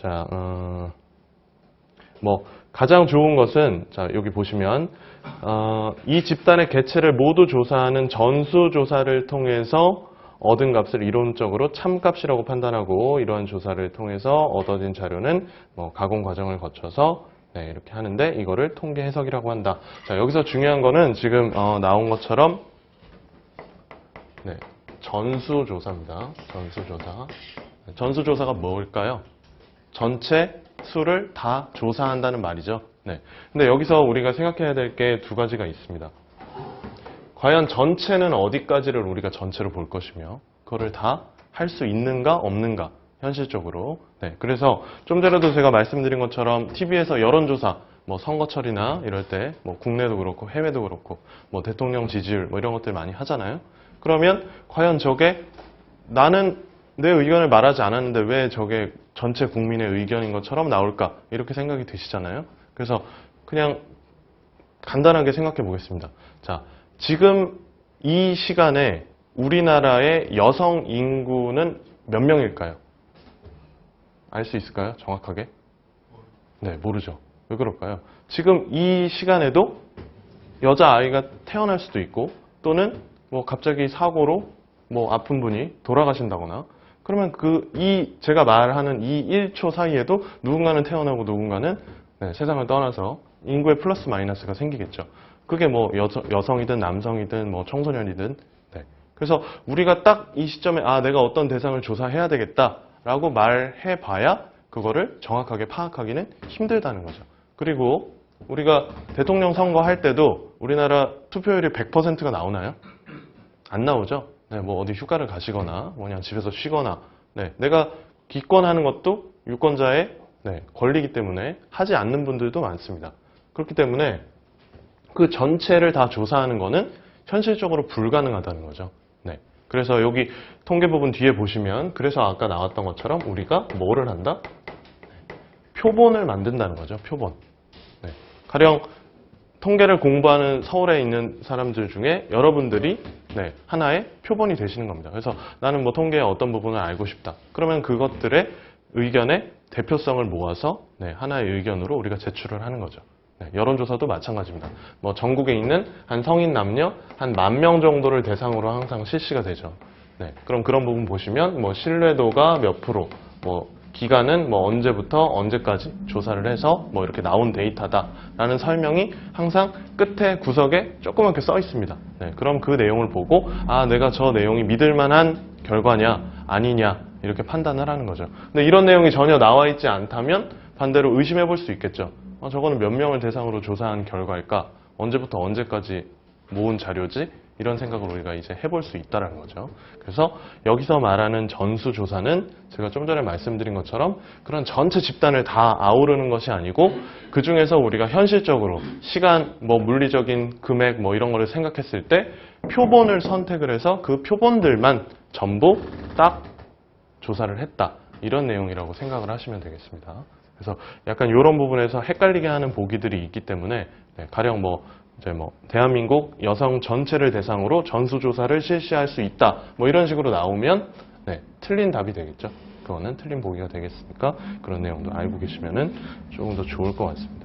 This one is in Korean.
자, 어, 뭐 가장 좋은 것은 자 여기 보시면 어, 이 집단의 개체를 모두 조사하는 전수 조사를 통해서 얻은 값을 이론적으로 참값이라고 판단하고 이러한 조사를 통해서 얻어진 자료는 뭐 가공 과정을 거쳐서 네, 이렇게 하는데 이거를 통계 해석이라고 한다. 자 여기서 중요한 거는 지금 어, 나온 것처럼 네, 전수 조사입니다. 전수 조사. 전수 조사가 뭘까요? 전체 수를 다 조사한다는 말이죠. 네. 근데 여기서 우리가 생각해야 될 게 두 가지가 있습니다. 과연 전체는 어디까지를 우리가 전체로 볼 것이며, 그거를 다 할 수 있는가, 없는가, 현실적으로. 네. 그래서 좀 전에도 제가 말씀드린 것처럼 TV에서 여론조사, 뭐 선거철이나 이럴 때, 뭐 국내도 그렇고 해외도 그렇고, 뭐 대통령 지지율, 뭐 이런 것들 많이 하잖아요. 그러면 과연 저게 나는 내 의견을 말하지 않았는데 왜 저게 전체 국민의 의견인 것처럼 나올까? 이렇게 생각이 드시잖아요. 그래서 그냥 간단하게 생각해 보겠습니다. 자, 지금 이 시간에 우리나라의 여성 인구는 몇 명일까요? 알 수 있을까요? 정확하게? 네, 모르죠. 왜 그럴까요? 지금 이 시간에도 여자아이가 태어날 수도 있고 또는 뭐 갑자기 사고로 뭐 아픈 분이 돌아가신다거나 그러면 그 이 제가 말하는 이 1초 사이에도 누군가는 태어나고 누군가는 네, 세상을 떠나서 인구의 플러스 마이너스가 생기겠죠. 그게 뭐 여성, 여성 이든 남성이든 뭐 청소년이든 네. 그래서 우리가 딱 이 시점에 아 내가 어떤 대상을 조사해야 되겠다라고 말해 봐야 그거를 정확하게 파악하기는 힘들다는 거죠. 그리고 우리가 대통령 선거 할 때도 우리나라 투표율이 100%가 나오나요? 안 나오죠. 네, 뭐 어디 휴가를 가시거나 뭐 그냥 집에서 쉬거나 네, 내가 기권하는 것도 유권자의 네, 권리이기 때문에 하지 않는 분들도 많습니다. 그렇기 때문에 그 전체를 다 조사하는 거는 현실적으로 불가능하다는 거죠. 네. 그래서 여기 통계 부분 뒤에 보시면 그래서 아까 나왔던 것처럼 우리가 뭐를 한다? 표본을 만든다는 거죠. 표본. 네. 가령 통계를 공부하는 서울에 있는 사람들 중에 여러분들이 네, 하나의 표본이 되시는 겁니다. 그래서 나는 뭐 통계의 어떤 부분을 알고 싶다. 그러면 그것들의 의견의 대표성을 모아서 네, 하나의 의견으로 우리가 제출을 하는 거죠. 네, 여론조사도 마찬가지입니다. 뭐 전국에 있는 한 성인 남녀 한 만 명 정도를 대상으로 항상 실시가 되죠. 네, 그럼 그런 부분 보시면 뭐 신뢰도가 몇 프로, 뭐 기간은 뭐 언제부터 언제까지 조사를 해서 뭐 이렇게 나온 데이터다라는 설명이 항상 끝에 구석에 조그맣게 써 있습니다. 네, 그럼 그 내용을 보고 아 내가 저 내용이 믿을 만한 결과냐 아니냐 이렇게 판단을 하는 거죠. 근데 이런 내용이 전혀 나와 있지 않다면 반대로 의심해 볼 수 있겠죠. 아, 저거는 몇 명을 대상으로 조사한 결과일까? 언제부터 언제까지 모은 자료지? 이런 생각을 우리가 이제 해볼 수 있다는 거죠. 그래서 여기서 말하는 전수조사는 제가 좀 전에 말씀드린 것처럼 그런 전체 집단을 다 아우르는 것이 아니고 그 중에서 우리가 현실적으로 시간, 뭐 물리적인 금액 뭐 이런 거를 생각했을 때 표본을 선택을 해서 그 표본들만 전부 딱 조사를 했다. 이런 내용이라고 생각을 하시면 되겠습니다. 그래서 약간 이런 부분에서 헷갈리게 하는 보기들이 있기 때문에 네, 가령 뭐 이제 뭐 대한민국 여성 전체를 대상으로 전수조사를 실시할 수 있다. 뭐 이런 식으로 나오면 네, 틀린 답이 되겠죠. 그거는 틀린 보기가 되겠으니까 그런 내용도 알고 계시면은 조금 더 좋을 것 같습니다.